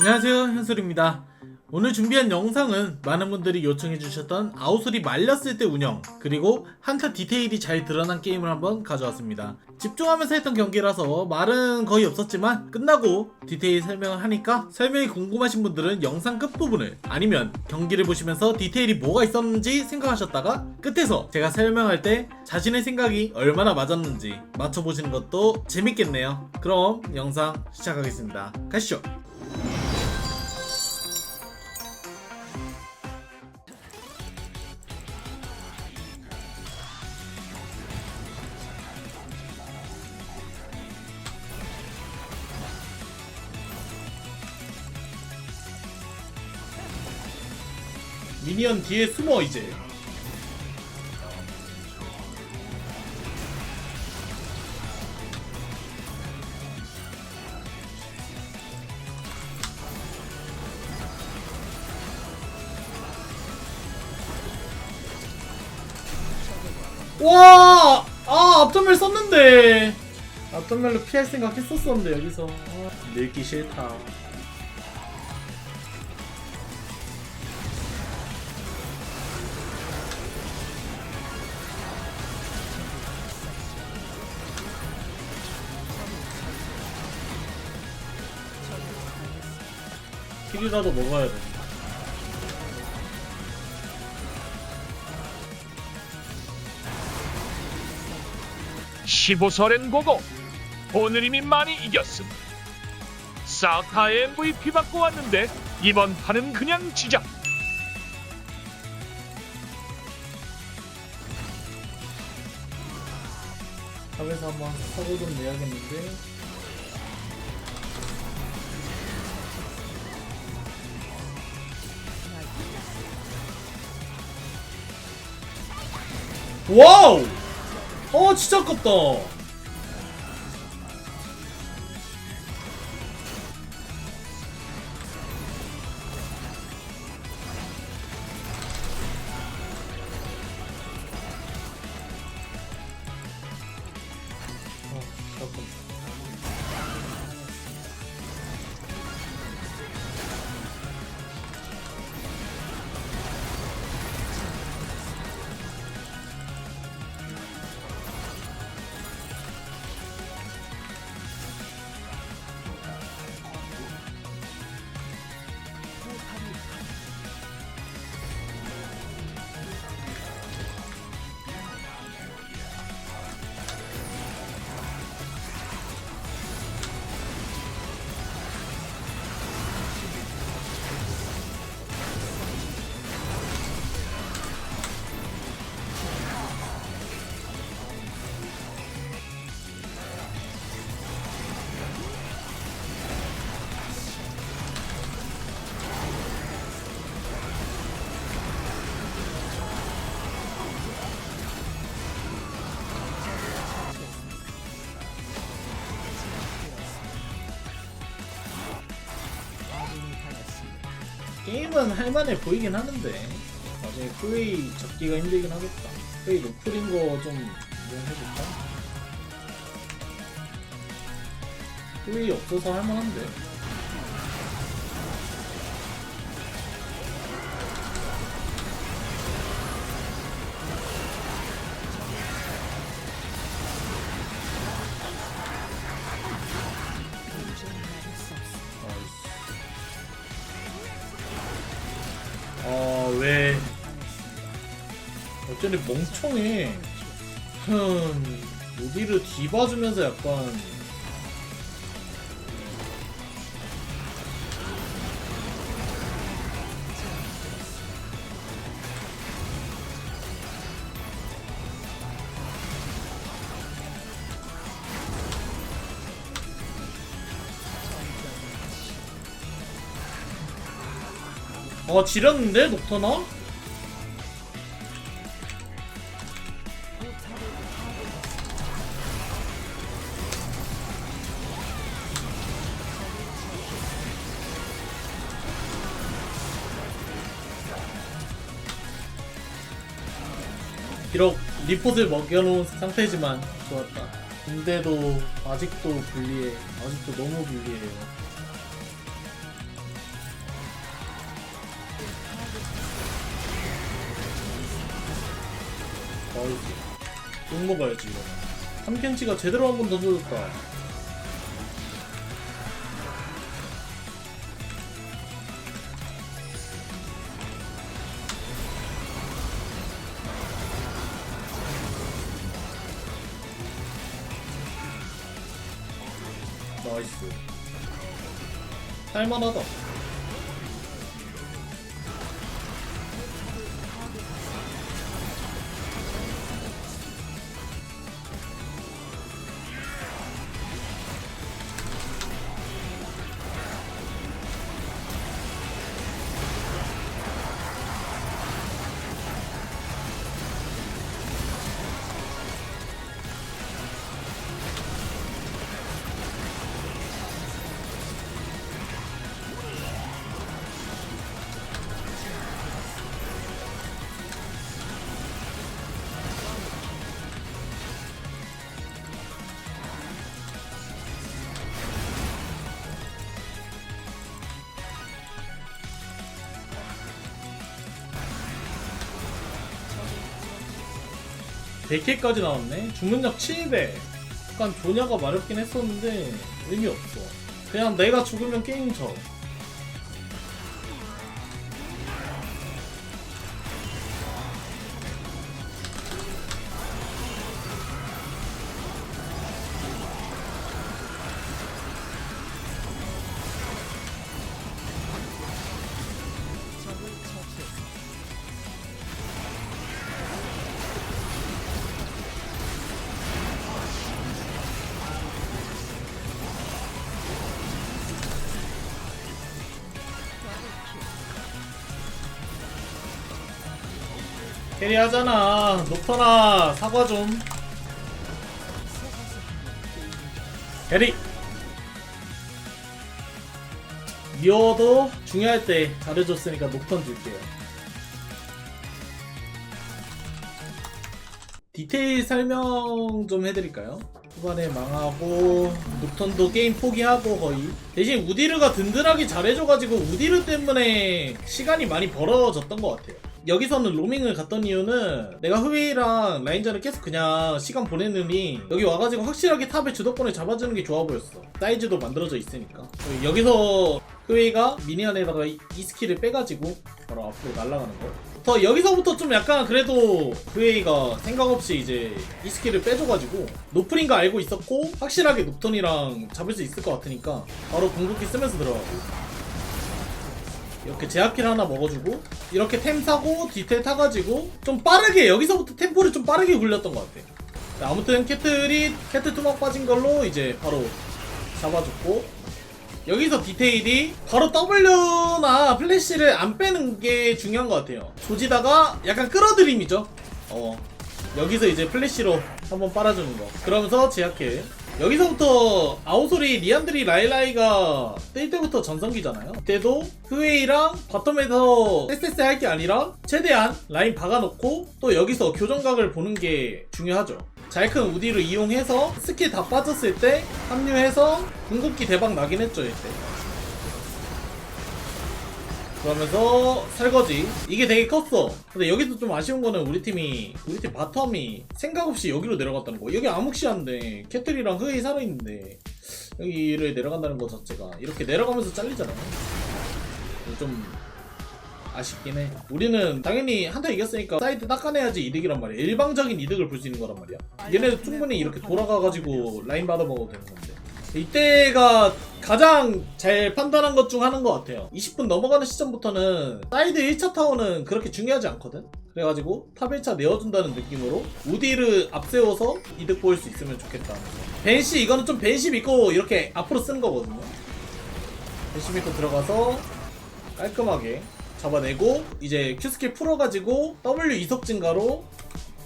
안녕하세요 현솔입니다. 오늘 준비한 영상은 많은 분들이 요청해주셨던 아웃솔이 말렸을 때 운영 그리고 한타 디테일이 잘 드러난 게임을 한번 가져왔습니다. 집중하면서 했던 경기라서 말은 거의 없었지만 끝나고 디테일 설명을 하니까 설명이 궁금하신 분들은 영상 끝부분을 아니면 경기를 보시면서 디테일이 뭐가 있었는지 생각하셨다가 끝에서 제가 설명할 때 자신의 생각이 얼마나 맞았는지 맞춰보시는 것도 재밌겠네요. 그럼 영상 시작하겠습니다. 가시죠 미니언 뒤에 숨어 이제. 와! 아 앞전멸 썼는데. 앞전멸로 피할 생각 했었었는데 여기서. 아, 늙기 싫다 킬이라도 먹어야 돼. 15설엔 고고 오늘 이미 많이 이겼음 싹다 MVP 받고 왔는데 이번 판은 그냥 지자 탑에서 한번 사고 좀 내야겠는데. 와우! 어 진짜 아깝다. 게임은 할만해 보이긴 하는데 나중에 플레이 잡기가 힘들긴 하겠다 플레이 노플인 거좀 이용해볼까? 플레이 없어서 할만한데 왜. 어쩐지 멍청해. 흠, 여기를 뒤봐주면서 약간. 어, 지렸는데, 녹터나? 비록 리포트를 먹여놓은 상태지만 좋았다. 근데도 아직도 불리해. 아직도 너무 불리해요. 어이지 욕 먹어야지 이거 삼켄치가 제대로 한 번 던져줬다 나이스. 할만하다 100개까지 나왔네. 주문력 700 약간 조냐가 마렵긴 했었는데 의미 없어. 그냥 내가 죽으면 게임 져 캐리하잖아. 녹턴아 사과 좀. 캐리 미워도 중요할 때 잘해줬으니까 녹턴 줄게요. 디테일 설명 좀 해드릴까요? 후반에 망하고 녹턴도 게임 포기하고 거의. 대신 우디르가 든든하게 잘해줘가지고 우디르 때문에 시간이 많이 벌어졌던 것 같아요 여기서는 로밍을 갔던 이유는 내가 흐웨이랑 라인전을 계속 그냥 시간 보내느니 여기 와가지고 확실하게 탑의 주도권을 잡아주는 게 좋아 보였어. 사이즈도 만들어져 있으니까. 여기서 흐웨이가 미니언에다가 이, 이 스킬을 빼가지고 바로 앞으로 날아가는 거. 더 여기서부터 좀 약간 그래도 흐웨이가 생각 없이 이제 이 스킬을 빼줘가지고 노플인 거 알고 있었고 확실하게 녹턴이랑 잡을 수 있을 것 같으니까 바로 궁극기 쓰면서 들어가고 이렇게 제압킬 하나 먹어주고 이렇게 템 사고 디테일 타가지고 좀 빠르게 여기서부터 템포를 좀 빠르게 굴렸던 것 같아. 네, 아무튼 캐틀이 캐틀 투막 빠진 걸로 이제 바로 잡아줬고 여기서 디테일이 바로 W나 플래시를 안 빼는 게 중요한 것 같아요. 조지다가 약간 끌어들임이죠. 어 여기서 이제 플래시로 한번 빨아주는 거. 그러면서 제약해. 여기서부터 아우솔이 리안드리 라일라이가 뜰 때부터 전성기잖아요. 그때도 흐웨이랑 바텀에서 쎄쎄쎄 할게 아니라 최대한 라인 박아놓고 또 여기서 교정각을 보는 게 중요하죠. 잘 큰 우디를 이용해서 스킬 다 빠졌을 때 합류해서 궁극기 대박 나긴 했죠 이때. 그러면서 설거지. 이게 되게 컸어. 근데 여기서 좀 아쉬운 거는 우리 팀이 우리 팀 바텀이 생각 없이 여기로 내려갔다는 거 여기 암흑시한데 캐틀이랑 흐이 살아있는데 여기를 내려간다는 거 자체가 이렇게 내려가면서 잘리잖아요 좀 아쉽긴 해. 우리는 당연히 한타 이겼으니까 사이드 닦아내야지 이득이란 말이야. 일방적인 이득을 볼 수 있는 거란 말이야. 얘네도 충분히 이렇게 돌아가가지고 라인 받아먹어도 되는 건데 이때가 가장 잘 판단한 것 중 하나인 것 같아요. 20분 넘어가는 시점부터는 사이드 1차 타워는 그렇게 중요하지 않거든? 그래가지고 탑 1차 내어준다는 느낌으로 우디를 앞세워서 이득 보일 수 있으면 좋겠다. 벤시 이거는 좀 벤시 믿고 이렇게 앞으로 쓰는 거거든요. 벤시 믿고 들어가서 깔끔하게 잡아내고 이제 Q스킬 풀어가지고 W 이석 증가로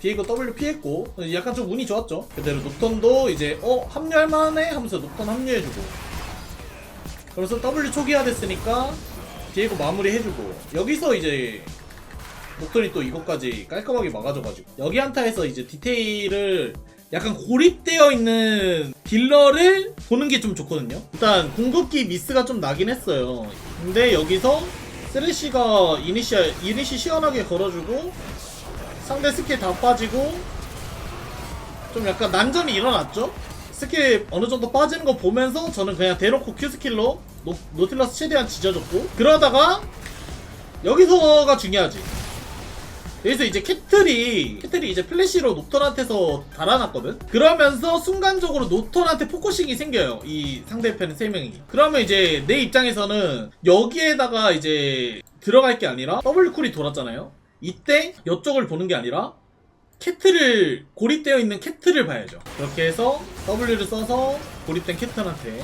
비에고 W 피했고 약간 좀 운이 좋았죠. 그대로 녹턴도 이제 어 합류할 만해 하면서 녹턴 합류해주고 그래서 W 초기화 됐으니까 비에고 마무리해주고 여기서 이제 녹턴이 또 이것까지 깔끔하게 막아줘가지고 여기 한타에서 이제 디테일을 약간 고립되어 있는 딜러를 보는 게 좀 좋거든요. 일단 궁극기 미스가 좀 나긴 했어요. 근데 여기서 쓰레쉬가 이니시 이니시 시원하게 걸어주고 상대 스킬 다 빠지고 좀 약간 난점이 일어났죠? 스킬 어느 정도 빠지는 거 보면서 저는 그냥 대놓고 Q 스킬로 노, 노틸러스 최대한 지져줬고 그러다가 여기서가 중요하지. 여기서 이제 캐틀이 캐틀이 이제 플래시로 노턴한테서 달아났거든? 그러면서 순간적으로 노턴한테 포커싱이 생겨요. 이 상대편 3명이. 그러면 이제 내 입장에서는 여기에다가 이제 들어갈 게 아니라 더블 쿨이 돌았잖아요 이때 이쪽을 보는 게 아니라 캐틀을 고립되어 있는 캐틀을 봐야죠 그렇게 해서 W를 써서 고립된 캐틀한테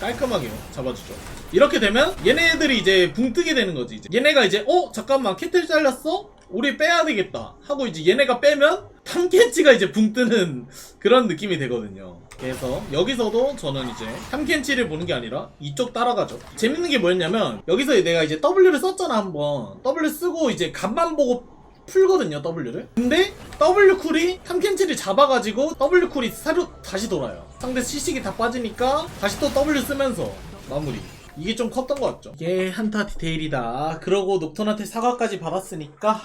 깔끔하게 잡아주죠. 이렇게 되면 얘네들이 이제 붕 뜨게 되는 거지. 이제. 얘네가 이제 어 잠깐만 캐틀 잘렸어? 우리 빼야 되겠다. 하고 이제 얘네가 빼면 탐켄치가 이제 붕 뜨는 그런 느낌이 되거든요. 그래서 여기서도 저는 이제 탐켄치를 보는 게 아니라 이쪽 따라가죠. 재밌는 게 뭐였냐면 여기서 내가 이제 W를 썼잖아 한번. W 쓰고 이제 간만 보고 풀거든요 W를 근데 W 쿨이 탐켄치를 잡아가지고 W 쿨이 새로 다시 돌아요 상대 CC기 다 빠지니까 다시 또 W 쓰면서 마무리 이게 좀 컸던 것 같죠? 이게 한타 디테일이다. 그러고 녹턴한테 사과까지 받았으니까.